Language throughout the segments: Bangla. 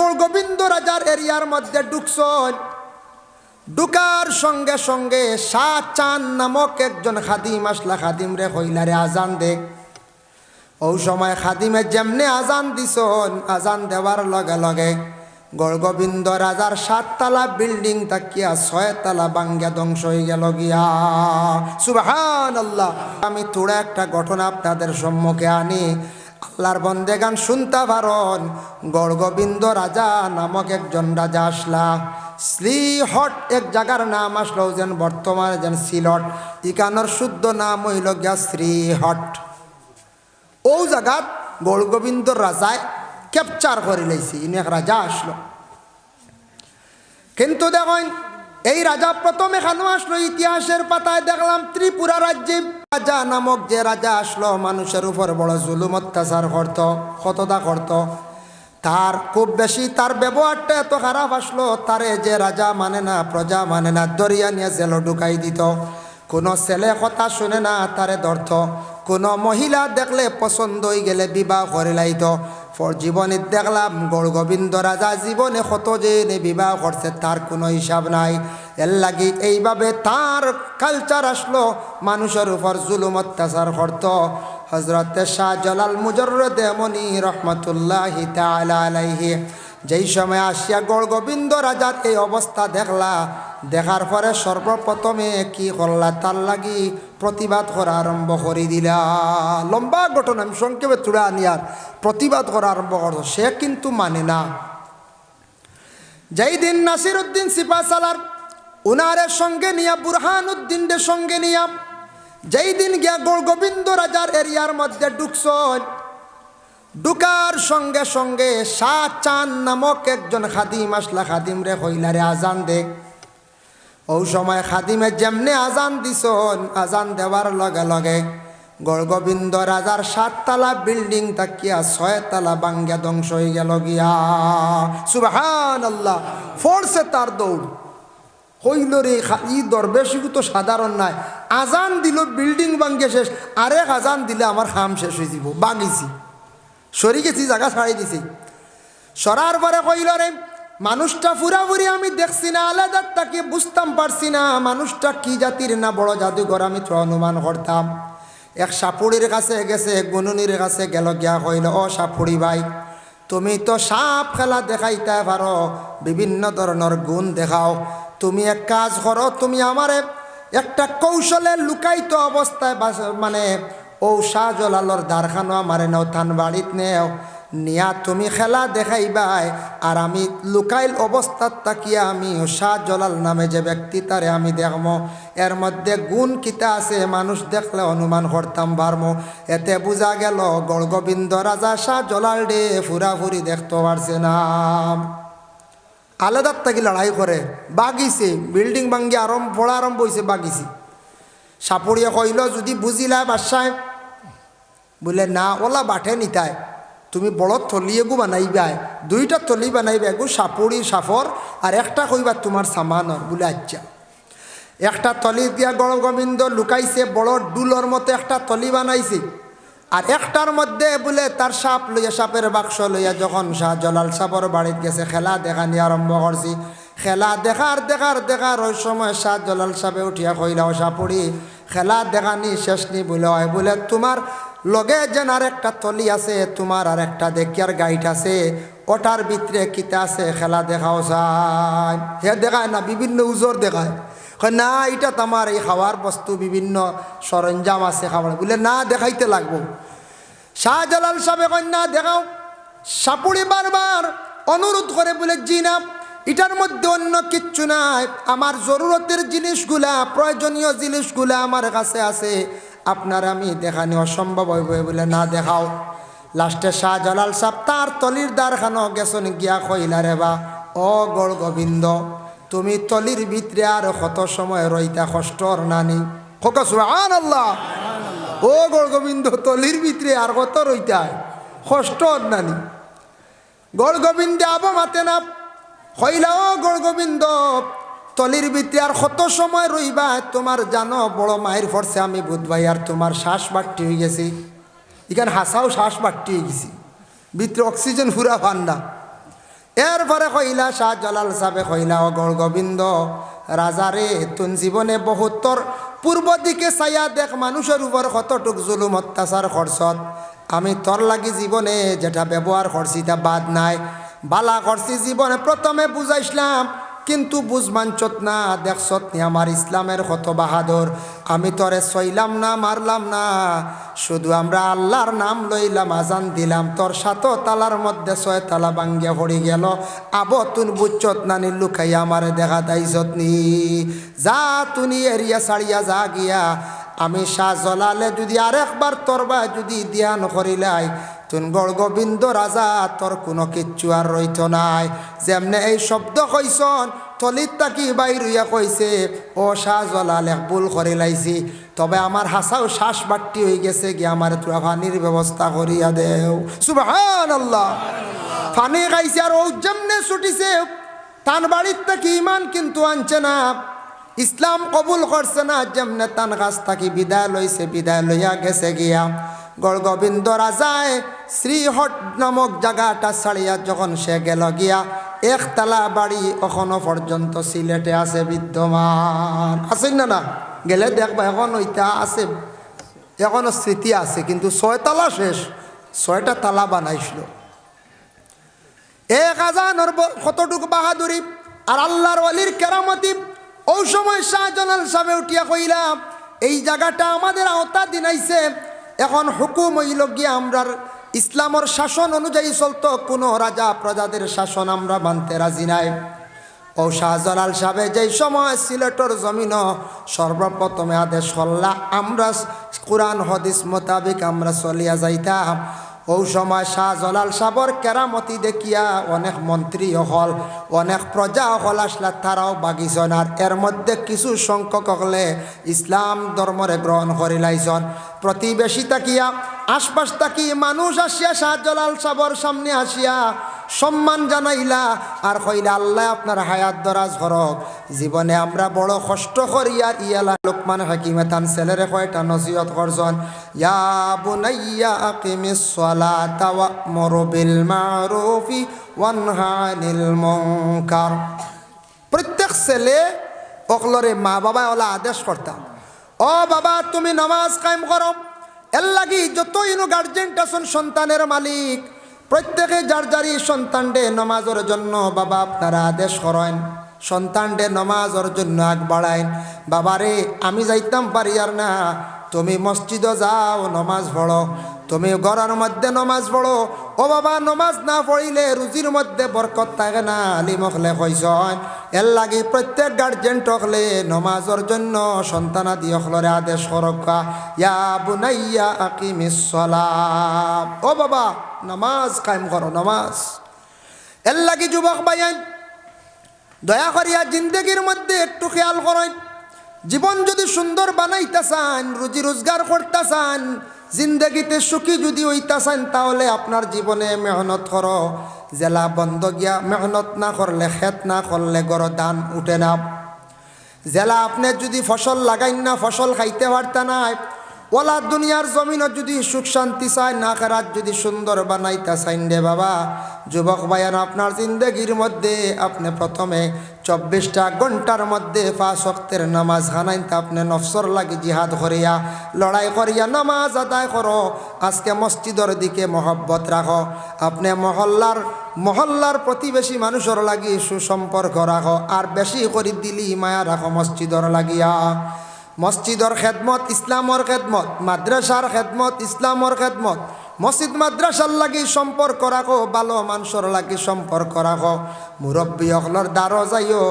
গোল গোবিন্দ রাজার এরিয়ার মধ্যে ঢুকছন ঢুকার সঙ্গে সঙ্গে শাহ চান নামক একজন খাদিম আসলা, খাদিম রে হইলারে আজান দে। ও সময় খাদিমে যেমনে আজান দিছন আজান দেওয়ার লগে লগে গড়গোবিন্দ রাজার সাততলা বিল্ডিং তাকিয়া ছয়তলা বাঙ্গা ধ্বংস হয়ে গেল গিয়া। সুবাহান আল্লাহ আমি তোরা একটা ঘটনা আপনাদের সম্মুখে আনি। আল্লাহর বন্দেগান শুনতে পারন গড়গোবিন্দ রাজা নামক একজন রাজা আসলা। শ্রী হট এক জায়গার নাম আসলো যেন বর্তমানে যেন সিলট ইকানোর শুদ্ধ নাম হইল গিয়া শ্রী হট ও জায়গাত গৌরগোবিন্দ রাজায় ক্যাপচার করে লাইছি। ইনি এক রাজা আসলো। কিন্তু দেখুন এই রাজা প্রথম এখানে আসলো, ইতিহাসের পাতায় দেখলাম ত্রিপুরা রাজ্যে রাজা নামক যে রাজা আসলো, মানুষের উপর বড় জুলুম, অত্যাচার করত কতদা করত। তার খুব বেশি তার ব্যবহারটা এত খারাপ আসলো, তারে যে রাজা মানে না, প্রজা মানে না, দরিয়া নিয়ে জেল ঢুকাই দিত। কোনো ছেলে কথা শুনে না, তারে ধরত। কোনো মহিলা দেখলে পছন্দ হয়ে গেলে বিবাহ করে লাইত। জীবনে দেখলাম গৌর গোবিন্দ রাজা জীবনে কত যে বিবাহ করছে তার কোনো হিসাব নাই। এর লাগি এইভাবে তার কালচার আসলো মানুষের উপর জুলুম অত্যাচার করত হজরত শাহ জলাল মুজর্রদ মনি রহমতুল্লাহ আলাইহি। যেই সময় আসিয়া গৌর গোবিন্দ রাজার এই অবস্থা দেখলা, দেখার পরে সর্বপ্রথমে কি করলা তার লাগি প্রতিবাদ করা আরম্ভ করে দিলা। লম্বা ঘটনা আমি সংক্ষেপে তুলে আনিয়ার প্রতিবাদ করা আরম্ভ করতো সে কিন্তু মানে না। যেই দিন নাসির উদ্দিন সিপা সালার উনারের সঙ্গে নিয়া বুরহান উদ্দিনের সঙ্গে নিয়া, যেই দিন গিয়া গোল গোবিন্দ রাজার এরিয়ার মধ্যে ঢুকছন ঢুকার সঙ্গে সঙ্গে শাহ চান নামক একজন খাদিম আসলা। খাদিম রে হইলারে আজান দে। ও সময় খাদিমে যেমনে আজান দিছন, আজান দেওয়ার লগে লগে গড়গোবিন্দ রাজার সাততলা বিল্ডিং তাকিয়া ছয়তলা বাঙ্গা ধ্বংস হয়ে গেল গিয়া। সুবাহান আল্লাহ ফোর্সে তার দৌড়। হইল রে ই দরবেশিকু তো সাধারণ নাই। আজান দিল, বিল্ডিং ভাঙ্গে শেষ। আরেক আজান দিলে আমার খাম শেষ হয়ে যাব বাগিছি সরি গেছি জায়গা ছাড়াই দিছি। সরার পরে কইল রে, মানুষটা পুরাপুরি আমি দেখছি না আলাদা তাকে বুঝতাম পারছি না, মানুষটা কি জাতির না বড় জাদুঘর আমি তো অনুমান করতাম। এক সাপুড়ির কাছে গেছে, এক গুনুনির কাছে গেল, গিয়া কইল, ও সাপুড়ি ভাই, তুমি তো সাপ খেলা দেখাইতে পারো, বিভিন্ন ধরনের গুণ দেখাও। তুমি এক কাজ করো, তুমি আমারে একটা কৌশলে লুকাইত অবস্থায় বাস- মানে ও শাহজলালর দ্বারখানো আমারে নেও থান বাড়িত নেও। নিয়া তুমি খেলা দেখাইবাই, আর আমি লুকাইল অবস্থাত তাকিয়া আমি ও শাহজলাল নামে যে ব্যক্তি তারে আমি দেখমো। এর মধ্যে গুণ কিতা আছে, মানুষ দেখলে অনুমান করতাম পারমো এতে বোঝা গেল, গড়গোবিন্দ রাজা শাহজলাল ডে ফুরাফুরি দেখতে পারছে না। আলাদার থাকি লড়াই করে। বাগিছে, বিল্ডিং ভাঙ্গি আরম্ভ, পড়া আরম্ভ হয়েছে বাগিছে। সাপড়িয়ে কইল, যদি বুঝিলা বাসায় বলে, না, ওলা বাঠে নিতায় তুমি বড় থলিয়ে গু বানাইবাই, দুইটা থলি বানাইবা গু সাপুড়ি, সাফর, আর একটা কইবা তোমার সামানর বলে আচ্ছা। একটা থলি দিয়া গড় গোবিন্দ লুকাইছে, বড় ডুলোর মতো একটা থলি বানাইছে। আর একটার মধ্যে বলে, তার সাপ লইয়া সাপের বাক্স লইয়া যখন শাহ জলাল সাপর বাড়িতে গেছে, খেলা দেখা দেখানি আরম্ভ করছি। খেলা দেখার দেখার দেখার, ওই সময় শাহ জলাল সাপে উঠিয়া কইলা ও সাপুড়ি খেলা দেখানি শেষ নি বলে, হয় বলে, তোমার লগে যেন আর একটা তলি আছে, তোমার আর একটা দেখিয়ার গাইড আছে, ওটার ভিতরে কিতা আছে, খেলা দেখাও চাই। হে দেখায় না, বিভিন্ন উজোর দেখায়। না, এটা তো আমার এই খাওয়ার বস্তু, বিভিন্ন সরঞ্জাম আছে খাবার বলে, না, দেখাইতে লাগবো। শাহজালাল সাহেব না, দেখাও। সাপুড়ি বারবার অনুরোধ করে বলে, জি না এটার মধ্যে অন্য কিচ্ছু নাই। আমার জরুরতের জিনিসগুলা, প্রয়োজনীয় জিনিসগুলা আমার কাছে আছে। আপনার আমি দেখানি অসম্ভব হইব বলে না দেখাও। লাস্টে শাহজালাল সাহেব তার তলির দ্বারখানো গেছন, গিয়া কইলা রে বা, ও গড় গোবিন্দ, তুমি তলির ভিতরে আর কত সময় রইতা কষ্টর নানি? আল্লাহ ও গড় গোবিন্দ, তলির ভিতরে আর কত রইতায় কষ্টর নানি। গড় গোবিন্দে আবো মাতে না হইলা ও গড় গোবিন্দ, তলির ভিতরে আর কত সময় রইবা? তোমার জানো, বড় মায়ের ফরসে আমি বুধবাই আর তোমার শ্বাস বাট্টি হয়ে গেছি। এখানে হাসাও শ্বাস বাট্টি হয়ে গেছি। ভিতরে অক্সিজেন ফুরা না। এরপরে কইলা শাহ জলাল সাবে কইলা অগর গোবিন্দ রাজারে তুন জীবনে বহুত্তর পূর্ব দিকে চাইয়া দেখ, মানুষের উপর কতটুক জুলুম, অত্যাচার, খরচত। আমি তোর লাগি জীবনে যেটা ব্যবহার করছি তা বাদ নাই। বালা করছি জীবনে প্রথমে বুঝাইছিলাম, কিন্তু বুঝমানচত না, দেখছত নি আমার ইসলামের কত বাহাদুর। আমি তোরে সইলাম না, মারলাম না, শুধু আমরা আল্লাহর নাম লইলাম, আজান দিলাম। তোর সাত তালার মধ্যে ছয় তালা ভাঙ্গিয়া পড়ি গেল। আবো তুন বুচ্চত নানি লুকাইয়া আমারে দেখা দাইছত নি। যা তুনি এরিয়া ছাড়িয়া যা গিয়া আমি শাহ জলালে যদি আরেকবার তোরবা যদি ধ্যান করিলাই, তুন গড় গোবিন্দ রাজা, তোর কোনো কিচ্ছু আর রইত নাই। যেমনে এই শব্দ কইসন, তলিত তাকি বাইরুইয়া কইছে, ও শাহ জলালে, ভুল করে লাইছি তবে আমার হাসাও শ্বাস বাট্টি হয়ে গেছে গিয়ে আমার তুরা পানির ব্যবস্থা করিয়া দেও। সুবাহান আল্লাহ পানি খাইছে আর ও যেমনে ছুটিছে। তান বাড়ির তাকি ইমান কিন্তু আনছে না। ইসলাম কবুল করছে না, যেমনে তান কাছ থাকি বিদায় লইছে, বিদায় লইয়া গেছে গিয়া। গড় গোবিন্দ রাজায় শ্রীহট নামক জায়গাটা ছাড়িয়া যখন সে গেল গিয়া, একতলা বাড়ি এখনও পর্যন্ত সিলেটে আছে বিদ্যমান। আছেন না না? গেলে দেখবা এখন ওইটা আছে, এখনও স্মৃতি আছে, কিন্তু ছয়তলা শেষ, ছয়টা তালা বানাইছিল। এক হাজার কতটুক বাহাদুরি? আর আল্লাহর অলির কেরামতি ওই সময় শাহজালাল সাহেব উঠিয়া কইলাম এই জায়গাটা আমাদের আওতা দিনাইছে এখন হুকুম হইল গিয়া আমরার ইসলামর শাসন অনুযায়ী চলতো, কোনো রাজা প্রজাদের শাসন আমরা মানতে রাজি নাই। ও শাহজালাল সাহেব, যেই সময় সিলেটর জমিন, সর্বপ্রথমে আদেশ করলা, আমরা কোরআন, হদিস মোতাবিক আমরা চলিয়া যাইতাম। ও সময় শাহ জলাল সাবর কেরামতি দেখিয়া অনেক মন্ত্রী হল, অনেক প্রজা হল আসলা তারাও বাগিছন আর এর মধ্যে কিছু সংখ্যক হলে ইসলাম ধর্মরে গ্রহণ করিলাইছন প্রতিবেশী তাকিয়া, আশপাশ তাকি মানুষ আসিয়া শাহজালাল সাবর সামনে আসিয়া সম্মান জানাইলা, আর কইলা আল্লাহ আপনার হায়াত দরাজ হরক জীবনে আমরা বড় কষ্ট করিয়া ইয়ালা লোকমান হাকিমে তান ছেলেরে কয়টা নসিহত করছেন? ইয়া বুনাইয়া আকিমিস সালাতা ওয়া'মুর বিল মারুফি ওয়ানহা মুনকার। প্রত্যেক ছেলে অকলরে মা বাবা ওলা আদেশ করতাম। ও বাবা, তুমি নামাজ কায়েম করো। এর লাগি যতই নো গার্জেন আসুন সন্তানের মালিক, প্রত্যেকে যার সন্তান সন্তানডে নমাজের জন্য বাবা আপনারা আদেশ করেন। সন্তানডে নমাজের জন্য আগ বাড়ায় বাবারে, আমি যাইতাম পারি আর না তুমি মসজিদে যাও, নমাজ পড়ো। তুমি ঘরের মধ্যে নমাজ পড়ো। ও বাবা, নমাজ না পড়িলে রুজির মধ্যে বরকত থাকে না আলি মখলে কইসন এর লাগি প্রত্যেক গার্জেন টকলে নমাজের জন্য সন্তানাদি অখলরে আদেশ করকা ইয়া বুনাইয়া আকিমিস সালাম। ও বাবা, নামাজ কায়েম করো, নামাজ। এর লাগি যুবক ভাইয়ান, দয়া করিয়া জিন্দগির মধ্যে একটু খেয়াল করেন। জীবন যদি সুন্দর বানাইতে চান রুজি রোজগার করতে চান জিন্দগিতে সুখী যদি হইতে চান তাহলে আপনার জীবনে মেহনত করো। জেলা বন্ধ গিয়া মেহনত না করলে, খেত না করলে গড় দান উঠে না। জেলা আপনি যদি ফসল লাগাইন না, ফসল খাইতে পারতে নাই ওলা দুনিয়ার জমিনত যদি সুখ শান্তি চাই না খেরাত যদি সুন্দর বানাইতে চাইন রে বাবা। যুবক ভাইয়ান, আপনার জিন্দগির মধ্যে আপনি প্রথমে চব্বিশটা ঘণ্টার মধ্যে পাঁচ শক্তের নামাজ খানাইতে আপনি নফসর লাগি জিহাদ করিয়া, লড়াই করিয়া নামাজ আদায় করো। আজকে মসজিদের দিকে মহব্বত রাখো। আপনি মহল্লার মহল্লার প্রতিবেশী মানুষের লাগি সুসম্পর্ক রাখো। আর বেশি করে দিলি মায়া রাখো মসজিদর লাগিয়া। মসজিদর খেদমত ইসলামর খেদমত মাদ্রাসার খেদমত ইসলামর খেদমত। মসজিদ মাদ্রাসার লাগি সম্পর্ক রাখো ভালো মানুষের লাগি সম্পর্ক রাখো মুরব্বী অকলর দ্বারো যাইও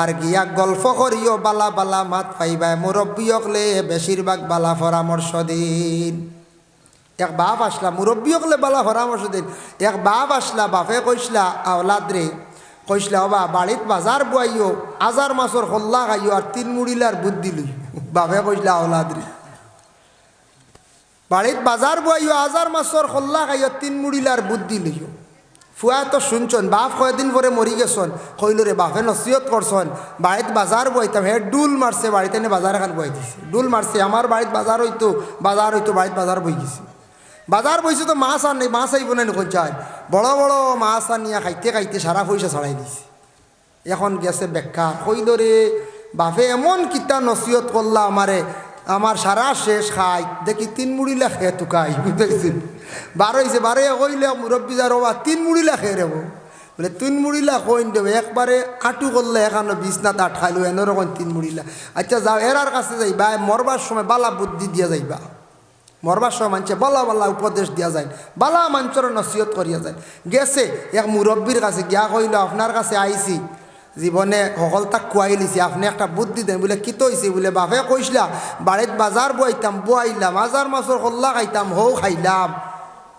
আর গিয়া গল্প করিও বালা বালা মাত পাইবাই। মুরব্বী অকলে বেশিরভাগ বালা পরামর্শ দিন। এক বাপ আসলা মুরব্বী অকলে বালা পরামর্শ দিন। এক বাপ আসলা, বাপে কইসলা আওলাদ রে কইসলা বাবা বাড়িত বাজার বুয়াইও আজার মাছর হল্লা খাইও আর তিন মুড়িলার বুদ্ধি লই বাপে কইসলা আওলাদ রে বাড়িত বাজার বুয়াইও আজার মাছর হল্লা খাইও তিন মুড়িলার বুদ্ধি লইও ফুয়া তো শুনছন বাপ কয়দিন পরে মরি গেছন কইল রে বাপে নসিহত করছন বাড়িত বাজার বইতাম হে ডুল মারছে বাড়িতে এনে বাজার এখন বই দিছে। ডুল মারছে আমার বাড়িত বাজার হইতো বাজার হইতো বাড়িত বাজার বই গেছে। বাজার বইছে তো মাছ আর নেই, মাছ আইব না কোন বড় বড় মাছ আনিয়া খাইতে খাইতে সারা পয়সা ছাড়াই দিছে। এখন গেছে বেকার কইল রে বাপে এমন কিতা নসিহত করলা আমারে, আমার সারা শেষ খাই, দেখি তিন মুড়ি লাখে তুকাই বুঝতেছি বারো হয়েছে বারে কইলে মুরব্বী যা রবা তিন মুড়ি লাখে রেব বলে, তিন মুড়িলা কইন দেবে একবারে আটু করলে এখানে বিছনাত আটকাইলো এনরকম তিন মুড়িলা আচ্ছা যাও, এরার কাছে যাইবা, মরবার সময় বালা বুদ্ধি দিয়া যাইবা। মরবার সময় মানছে, বলা বলা উপদেশ দিয়া যায়, বালা মাঞ্চর নসিহত করিয়া যায়। গেছে, এক মুরব্বীর কাছে গিয়া কইল আপনার কাছে আইছি। জীবনে সকল তাক খুয়াই লিছি আপনি একটা বুদ্ধি দেন। বলে, কি তৈছি বলে, বাপে কইসলা বাড়িত বাজার বইতাম বুয়াইলাম হাজার মাছর কল্লা খাইতাম, হৌ খাইলাম।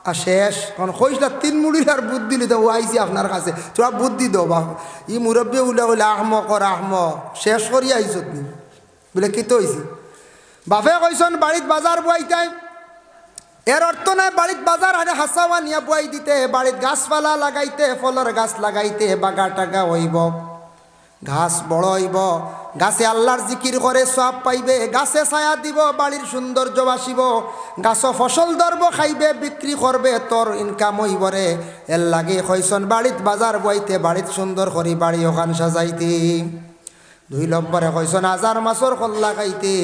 আর শেষ। কারণ কইসলা তিন মুড়ির আর বুদ্ধি লিতে ও আইছি আপনার কাছে। তোরা বুদ্ধি দো বা ই মুরব্বী উলে বলে আহম কর আহম শেষ করি আইছত নি বলে, কি তৈছি বাপে কইসন বাড়িত বাজার বুয়াইতাই এর অর্থ নাই বাড়িত বাজার আরে হাসাওয়া নিয়ে বুয়াই দিতে, বাড়িত গাছপালা লাগাইতে, ফলের গাছ লাগাইতে বাগা টাগা হইব। ঘাস বড় হইব। গাছে আল্লাহর জিকির করে সব পাইবে। গাছে ছায়া দিব, বাড়ির সৌন্দর্য বাসিব। গাছ ফসল ধরব, খাইবে, বিক্রি করবে, তোর ইনকাম হইব রে। এর লাগে কইসন বাড়িত বাজার বইতে বাড়িত সুন্দর করি বাড়ি ওখান সাজাইতে। দুই নম্বরে কইসন হাজার মাছর কল্লা খাইতে,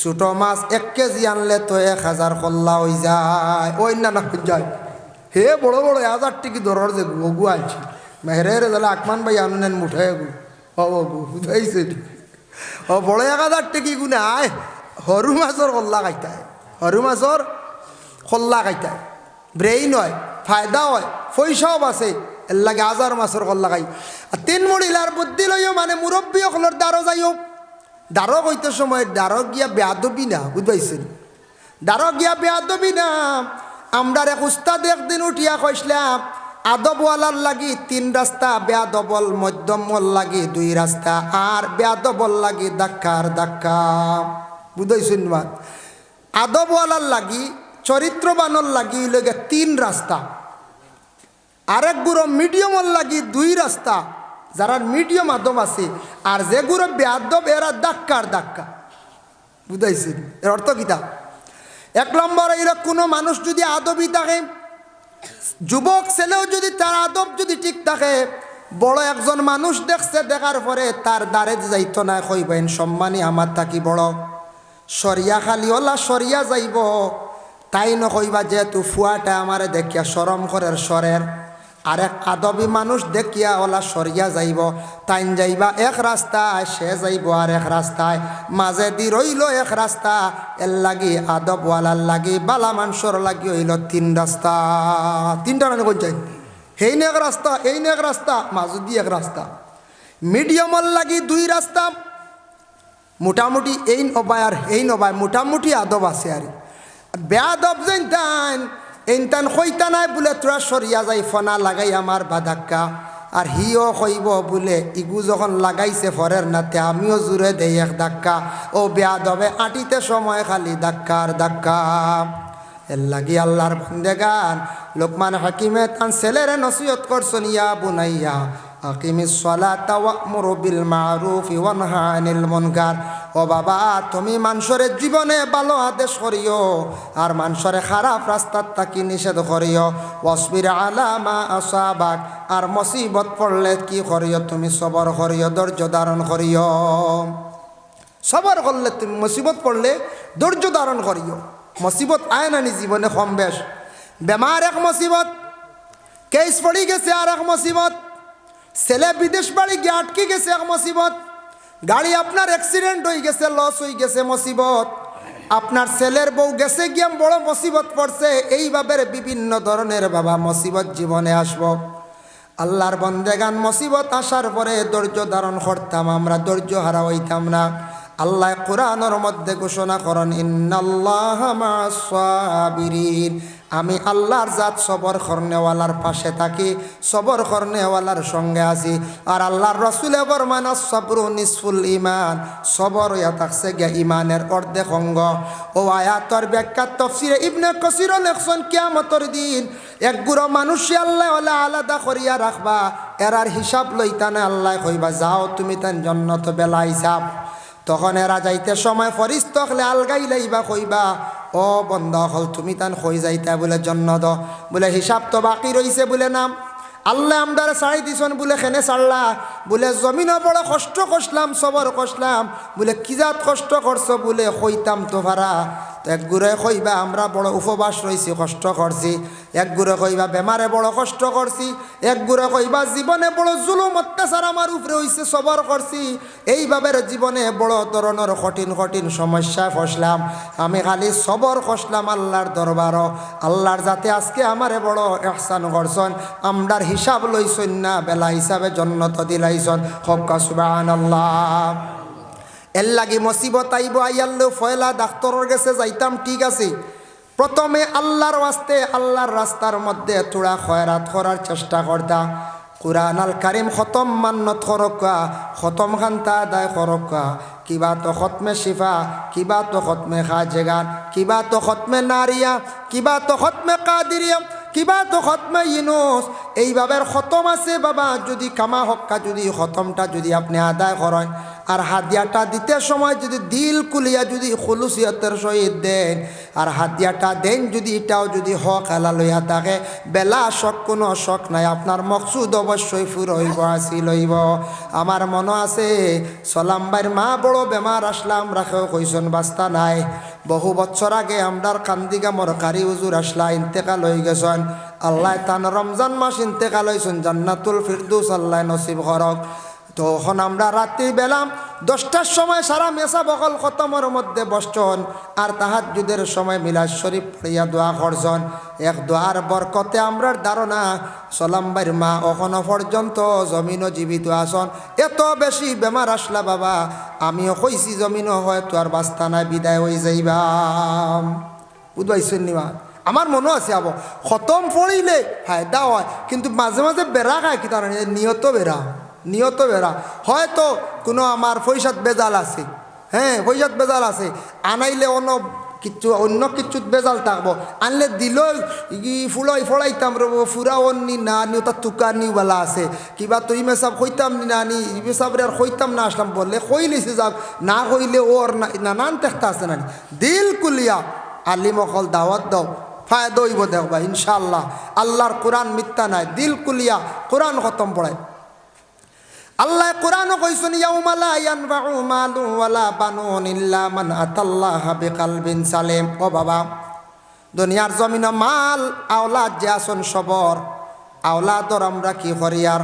ছোট মাছ এক কেজি আনলে তো এক হাজার কল্লা হই যায়। ওই না না, যায়। হে, বড় বড় হাজার টিকি ধরার যে গু আনছি। মেহরের তাহলে আকমান ভাই আনেন মুঠায় গু। ও গু বুঝাইছে ও বড় এক হাজার টিকি গু নাই সরু মাছর কল্লা খাইতায় সরু মাছর কল্লা খাইতায় ব্রেইন হয় ফায়দা হয় পয়সাও বাঁচে। এর লাগে হাজার মাছের কল্লা খাই আর তিন মহিলার বুদ্ধি লইও মানে মুরব্বী অকলের দ্বারো যাইও। দ্বারো কইতে সময় দ্বারো গিয়া বেয়াদবি না, বুঝবাইছেন? দ্বারো গিয়া বেয়াদবি না। আমরার এক উস্তাদ একদিন উঠিয়া কইসলাম আদবওয়ালার লাগি তিন রাস্তা, বেয়াদবল মধ্যমল লাগি দুই রাস্তা, আর বেয়াদবল লাগি দাক্কার দাক্কা বুঝাইছেন আদবওয়ালার লাগি, চরিত্রবানর লাগি লগে তিন রাস্তা। আরেক গুঁড়ো মিডিয়ামর লাগি দুই রাস্তা যারা মিডিয়াম আদব আছে, আর যে গুঁড়ো বেআদব এরা দাক্কার দাক্কা বুঝাইছেন? এর অর্থ কিতা এক নম্বর, এরা কোনো মানুষ যদি আদবই থাকে যুবক, ছেলেও যদি তার আদব যদি ঠিক থাকে বড় একজন মানুষ দেখছে, দেখার পরে তার দ্বারে যাইত না কইবেন সম্মানী আমার থাকি বড়? সরিয়া খালি ওলা সরিয়া যাইব। তাই নকইবা যেহেতু ফুয়াটা আমারে দেখিয়া সরম করের সরের আরেক আদবি মানুষ দেখিয়া ওলা সরিয়া যাইব, তাইন যাইবা এক রাস্তায় সে যাইব আর এক রাস্তায় মাঝে দি রইল এক রাস্তা এর লাগি আদবওয়ালার লাগি, বালা মানুষের লাগি হইল তিন রাস্তা তিনটা মানে কোন যাই হেই এক রাস্তা এই এক রাস্তা মাঝে দি এক রাস্তা মিডিয়ামর লাগি দুই রাস্তা মোটামুটি এই নবায় আর এই নবায় মোটামুটি আদব আছে আর বেয়াদব যেন তান এইনতান কইতা নাই বোলে, তোরা সরিয়া যাই, ফনা লাগাই আমার বাধাক্কা। আর হিও কইব বোলে, ইগু যখন লাগাইছে ফরের নাতে, আমিও জুড়ে দেই এক ধাক্কা। ও বেয়া দবে আটিতে সময় খালি ধাক্কা আর ধাক্কা। এর লাগি আল্লাহর বন্দে গান লোকমান হাকিমে তান ছেলেরে নসিহত করছেন ইয়া বুনাইয়া। আকিমিস সালাতা ওয়ামুরু বিল মারুফি ওয়ানহা আনিল মুনকার। ও বাবা, তুমি মানুষের জীবনে ভালো আদেশ করিও, আর মানুষের খারাপ রাস্তার তাকি নিষেধ করিও। ওয়াসবির আলামা আসাবাক, আর মুসিবত পড়লে কি করিও, তুমি সবর করিও, ধৈর্য ধারণ করিও। সবর করলে তুমি মুসিবত পড়লে ধৈর্য ধারণ করিও। মুসিবত আয় নানি জীবনে কম বেশ। বেমার এক মুসিবত, কেস পড়ি গেছে আর এক মুসিবত। ছেলে বিদেশ বাড়ি গিয়ে আটকে গেছে এক মুসিবত। গাড়ি আপনার অ্যাক্সিডেন্ট হয়ে গেছে লস হয়ে গেছে মুসিবত। আপনার ছেলের বউ গেছে গিয়ে বড় মুসিবত পড়ছে, এইভাবে বিভিন্ন ধরনের বাবা মুসিবত জীবনে আসব। আল্লাহর বন্দেগান মুসিবত আসার পরে ধৈর্য ধারণ করতাম, আমরা ধৈর্য হারা হইতাম না। আল্লাহ কোরআনের মধ্যে ঘোষণা করেন, ইন্নাল্লাহ সাবিরিন আমি আল্লাহর জাত সবর করনেওয়ালার পাশে থাকি, সবর করনেওয়ালার সঙ্গে আছি। আর আল্লাহর রসুলে বরমান সবরু নিসফুল ইমান সবর ইয়া থাকছে গিয়া ইমানের অর্ধেক অঙ্গ। ও আয়াতর ব্যাখ্যা তফসিরে ইবনে কসির লেখছেন, কিয়ামতর দিন এক গুড়ো মানুষই আল্লাহ হলে আলাদা করিয়া রাখবা, এরার হিসাব লইতানে আল্লাহ কইবা, যাও তুমি তান জন্নত বেলা হিসাব তখন এরা যাইতে সময় ফরিস্ত হলে আলগাই লাইবা কইবা ও বন্ধ হল, তুমি তান হই যাইতা বলে জন্ম দ। বলে হিসাব তো বাকি রইছে বলে নাম। আল্লাহ আমদার চাই দিছন বলে খেনে সারলা বলে জমিনও বড় কষ্ট করলাম সবর করলাম বলে কিজাত কষ্ট করছ বলে হইতাম তো ভাড়া। এক গুড়ে কইবা আমরা বড় উপবাস রয়েছি কষ্ট করছি। এক গুড়ে কইবা বেমারে বড় কষ্ট করছি। এক গুড়ে কইবা জীবনে বড় জুলুম, অত্যাচার আমার উপরে হইছে, সবর করছি। এইভাবে জীবনে বড় ধরনের কঠিন কঠিন সমস্যায় ফসলাম। আমি খালি সবর কষলাম আল্লাহর দরবার। আল্লাহর যাতে আজকে আমারে বড় এহসান করছন, আমরার হিসাব লইছন না, বেলা হিসাবে জন্নত দিলাইছন। হকা সুবাহ আল্লাহ এর লাগি মসিবত আইব, আইয়াল্লো ফয়লা ডাক্তরের গেছে যাইতাম, ঠিক আছে। প্রথমে আল্লাহর ওয়াস্তে, আল্লাহর রাস্তার মধ্যে তোড়া খয়রাত করার চেষ্টা করতা। কুরআন আল কারিম খতম মান্নত করকা, খতম খান্তা আদায় করকা। কিবা তো খতমে শিফা, কিবা তো খতমে খাজেগান, কিবা তো খতমে নারিয়া, কিবা তো খতমে কাদিরিয়া, কিবা তো খতমে ইনুস এইভাবে খতম আছে বাবা, যদি কামা হক্কা, যদি খতমটা যদি আপনি আদায় করেন। আর হাদিয়াটা দিতে সময় যদি দিল কুলিয়া যদি খুলুসিয়তের সহিত দেন, আর হাদিয়াটা দেন যদি এটাও যদি হক হেলা লইয়া থাকে, বেলা শখ কোনো শখ নাই, আপনার মকসুদ অবশ্যই ফুর হইব আসি লইব আমার মনে আছে সলাম্বাইর মা বড় বেমার আসলাম রাখেও কইসন বাস্তা নাই। বহু বছর আগে আমরার কান্দিগামর কারি উজুর আসলা ইন্তেকাল হয়ে গেছেন। আল্লাহ তান রমজান মাস ইন্তেকাল হয়েছেন জান্নাতুল ফিরদুস আল্লাহ নসিব করক। তখন আমরা রাত্রি বেলাম দশটার সময় সারা মেসা বকল খতমের মধ্যে বসছন আর তাহার যুদের সময় মিলাদ শরীফ পড়িয়া দোয়া করছন। এক দোয়ার বরকতে আমরার ধারণা সলাম্বাইর মা এখনও পর্যন্ত জমিনও জীবিত আসন এত বেশি বেমার আসলা বাবা, আমিও কইছি জমিনও হয় তো আর বাস্তা নাই বিদায় হয়ে যাইবাম। বুঝবাইছেন নিবা আমার মনে আছে আবো। খতম পড়িলে ফায়দা হয়, কিন্তু মাঝে মাঝে বেড়া খায় কি তার নিয়ত বেড়া। নিয়ত বেড়া হয়তো কোনো আমার পয়সাত বেজাল আছে। হ্যাঁ পয়সাত বেজাল আছে। আনাইলে অন্য কিচ্ছু অন্য কিচ্ছুত বেজাল থাকব। আনলে দিল ই ফুলাই ফলাইতাম রব, ফুরা অন্নি না নি ওটা তুকার নিওয়ালা আছে। কিবা তুই মেসাব কইতাম নি না নি মেসাবরে আর কইতাম না আসলাম বললে কইলিছে যাক। না কইলে ওর নানান তেখতা আছে না দিল কুলিয়া আলিমকল দাওয়াত দাও, ফায়দা হইব দেখবা ইনশাল্লাহ আল্লাহর কোরআন মিথ্যা নাই। দিল কুলিয়া কোরআন খতম পড়ায়। আল্লাহ কোরআনও কইছেন ইয়াউমালা ইয়ানফাউ মালু ওয়ালা বানুন ইল্লা মান আতাল্লাহা বিকালবিন সালিম। ও বাবা, দুনিয়ার জমিন মাল, আওলাদ যে আসন সবর। আওলাদর আমরা কি করি আর?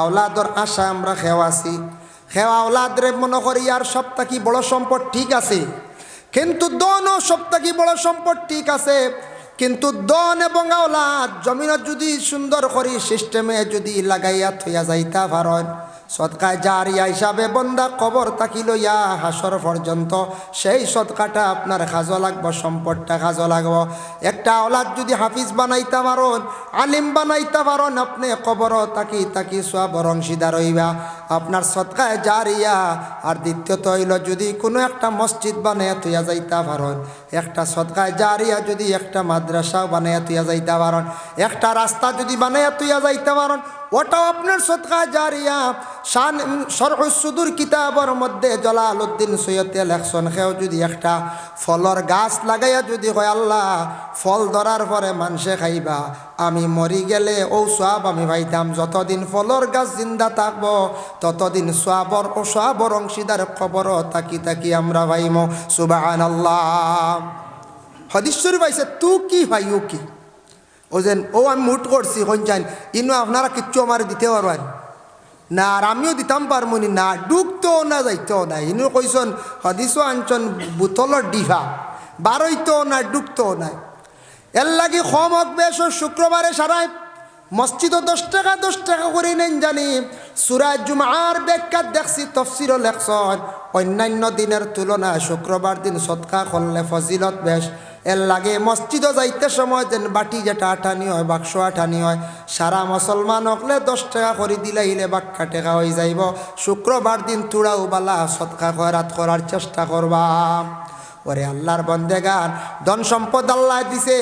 আওলাদর আশা আমরা খেওয়াছি খেওয়া আওলাদরে মনে করি আর সবটা কি বড় সম্পদ? ঠিক আছে। কিন্তু দনও সবটা কি বড় সম্পদ? ঠিক আছে। কিন্তু দন এবং আওলাদ জমিনত যদি সুন্দর করি, সিস্টেমে যদি লাগাইয়া থইয়া যাইতা পারেন। সৎকায় জারিয়া হিসাবে বন্দা কবর তাকি লইয়া হাসর পর্যন্ত, সেই সৎকাটা আপনার খাজো লাগবো, সম্পদটা খাজো লাগবো। একটা ওলাদ যদি হাফিজ বানাইতে পারন, আলিম বানাইতে পারন, আপনি কবর তাকি তাকি সব অংশীদার হইবা। আপনার সৎকায় জারিয়া, আর দ্বিতীয়ত হইল যদি কোনো একটা মসজিদ বানাইয়া তুইয়া যাইতে পারন, একটা সৎকায় জারিয়া যদি একটা মাদ্রাসাও বানাইয়া তুইয়া যাইতে পারন, একটা রাস্তা যদি বানাইয়া তুইয়া যাইতে পারন ওটাও আপনার সৎকা জারিয়া। শান সরহুসুদুর কিতাবর মধ্যে জলাল উদ্দিন সৈয়দে লেখসন খেয়েও যদি একটা ফলর গাছ লাগাইয়া যদি হয় আল্লাহ, ফল ধরার পরে মানুষে খাইবা, আমি মরি গেলে ও সোয়াব আমি পাইতাম। যতদিন ফলর গাছ জিন্দা থাকব, ততদিন সোয়াবর ও সোয়াবর অংশীদার খবর তাকি তাকি আমরা ভাইম সুবাহান আল্লাহ হদিশ্বরী পাইছে তু কি ভাই, ও কি? ও যেন, ও আমি মুট করছি কঞ্চান ইনু আপনারা কিচ্ছু আমার দিতে পারবেন। না, আর আমিও দিতাম পারমনি, না, ডুবতেও না, যাইতেও না। ইনু কইসন, হদিসও আনছন বুতলর ডিভা। বারইতেও না, ডুবতেও নাই এর লাগি কম হোক বেশ শুক্রবারে সারায় মসজিদও দশ টাকা দশ টাকা করে নেন জানি। সুরাজ জুমার ব্যাখ্যাত দেখছি, তফসিরও লেখছন অন্যান্য দিনের তুলনায় শুক্রবার দিন সৎকা করলে ফজিলত বেশ। এর লাগে মসজিদও যাইতে সময় যেন বাটি যেটা আঠানি হয়, বাক্স আঠানি হয়। সারা মুসলমান হকলে দশ টাকা করে দিলাইলে বাক্কা টেকা হয়ে যাইব। শুক্রবার দিন তুড়াও বালা সৎকা করাত করার চেষ্টা করবা। ওরে আল্লাহর বন্দেগান ধন সম্পদ আল্লাহ দিছে,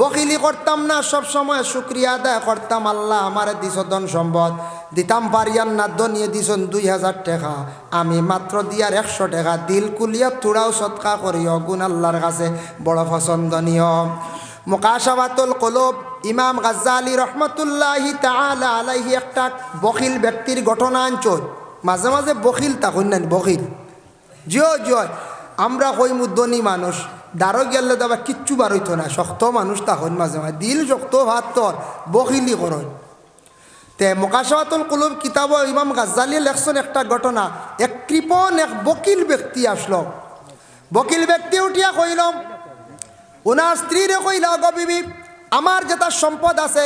বকিলি করতাম না সব সময় শুক্রিয়া আদায় করতাম, আল্লাহ আমার দিছ ধন সম্পদ। দিতাম পারিয়ান না দনিয়ে দিছন দুই হাজার টাকা। আমি মাত্র দিয়ার একশো টাকা, দিল কুলিয়া তুড়াও সৎকা করিও, গুণ আল্লাহর কাছে বড় পছন্দনীয়। মোকাশাবাতুল কলব, ইমাম গাজ্জালি রহমতুল্লাহি তাআলা আলাইহি একটা বখিল ব্যক্তির ঘটনা আনচল মাঝে মাঝে বকিল তখন না বকিল। জিও জয় আমরা কই মুদ্দনি মানুষ। দারো গেলে তো আবার কিচ্ছু বার হইতো না। শক্ত মানুষ তখন মাঝে মাঝে। দিল শক্ত, ভাত তোর, বখিলি করন। তে মোকাশাবাতুল কুলুব কিতাব ইমাম গাজ্জালি লেখছেন একটা ঘটনা। এক কৃপণ এক বকিল ব্যক্তি আসলো। বকিল ব্যক্তি উঠিয়া কইল ওনার স্ত্রীরে কইল গো বিবি, আমার যেটা সম্পদ আছে